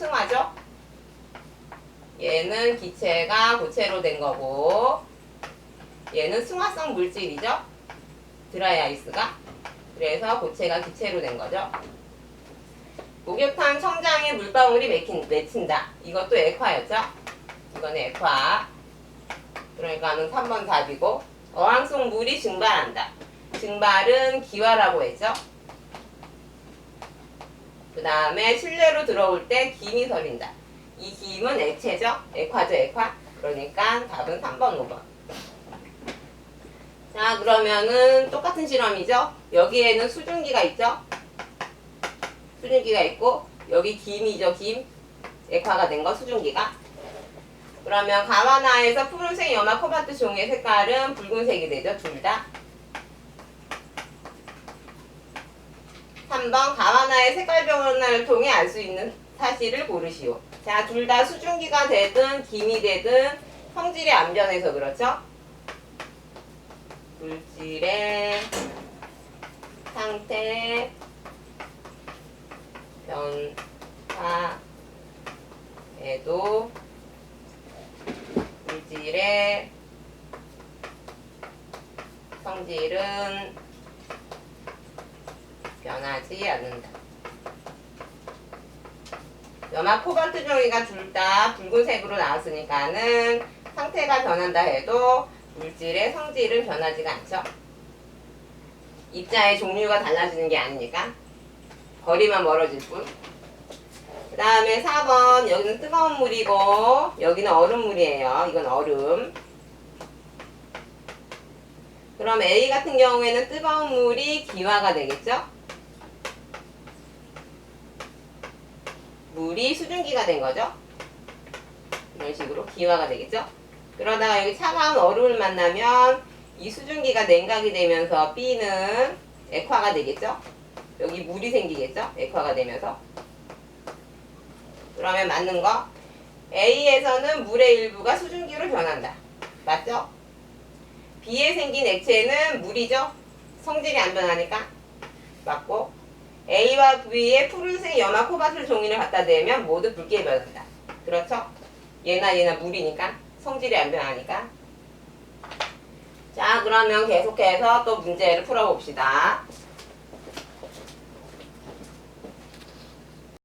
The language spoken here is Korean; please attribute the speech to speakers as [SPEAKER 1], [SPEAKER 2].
[SPEAKER 1] 승화죠? 얘는 기체가 고체로 된 거고 얘는 승화성 물질이죠? 드라이 아이스가 그래서 고체가 기체로 된 거죠. 목욕탕 청장에 물방울이 맺힌, 맺힌다. 이것도 액화였죠? 이거는 액화. 그러니까는 3번 답이고 어항 속 물이 증발한다. 증발은 기화라고 했죠? 그 다음에 실내로 들어올 때 김이 서린다. 이 김은 액체죠? 액화죠, 액화. 그러니까 답은 3번, 5번. 자, 그러면은 똑같은 실험이죠? 여기에는 수증기가 있죠? 수증기가 있고, 여기 김이죠, 김. 액화가 된 거, 수증기가. 그러면 가와나에서 푸른색 연화 코바트 종의 색깔은 붉은색이 되죠, 둘 다. 3번 가와나의 색깔 변화를 통해 알 수 있는 사실을 고르시오. 자, 둘 다 수증기가 되든 김이 되든 성질이 안 변해서 그렇죠? 물질의 상태 변화에도 물질의 성질은 변하지 않는다. 염화 코발트 종이가 둘 다 붉은색으로 나왔으니까는 상태가 변한다 해도 물질의 성질은 변하지가 않죠. 입자의 종류가 달라지는 게 아니니까 거리만 멀어질 뿐. 그 다음에 4번 여기는 뜨거운 물이고 여기는 얼음물이에요. 이건 얼음. 그럼 A 같은 경우에는 뜨거운 물이 기화가 되겠죠? 물이 수증기가 된 거죠? 이런 식으로 기화가 되겠죠? 그러다가 여기 차가운 얼음을 만나면 이 수증기가 냉각이 되면서 B는 액화가 되겠죠? 여기 물이 생기겠죠? 액화가 되면서. 그러면 맞는 거. A에서는 물의 일부가 수증기로 변한다. 맞죠? B에 생긴 액체는 물이죠? 성질이 안 변하니까. 맞고. A와 B의 푸른색 연화 코바슬 종이를 갖다 대면 모두 붉게 변한다. 그렇죠? 얘나 얘나 물이니까. 성질이 안 변하니까. 자, 그러면 계속해서 또 문제를 풀어봅시다.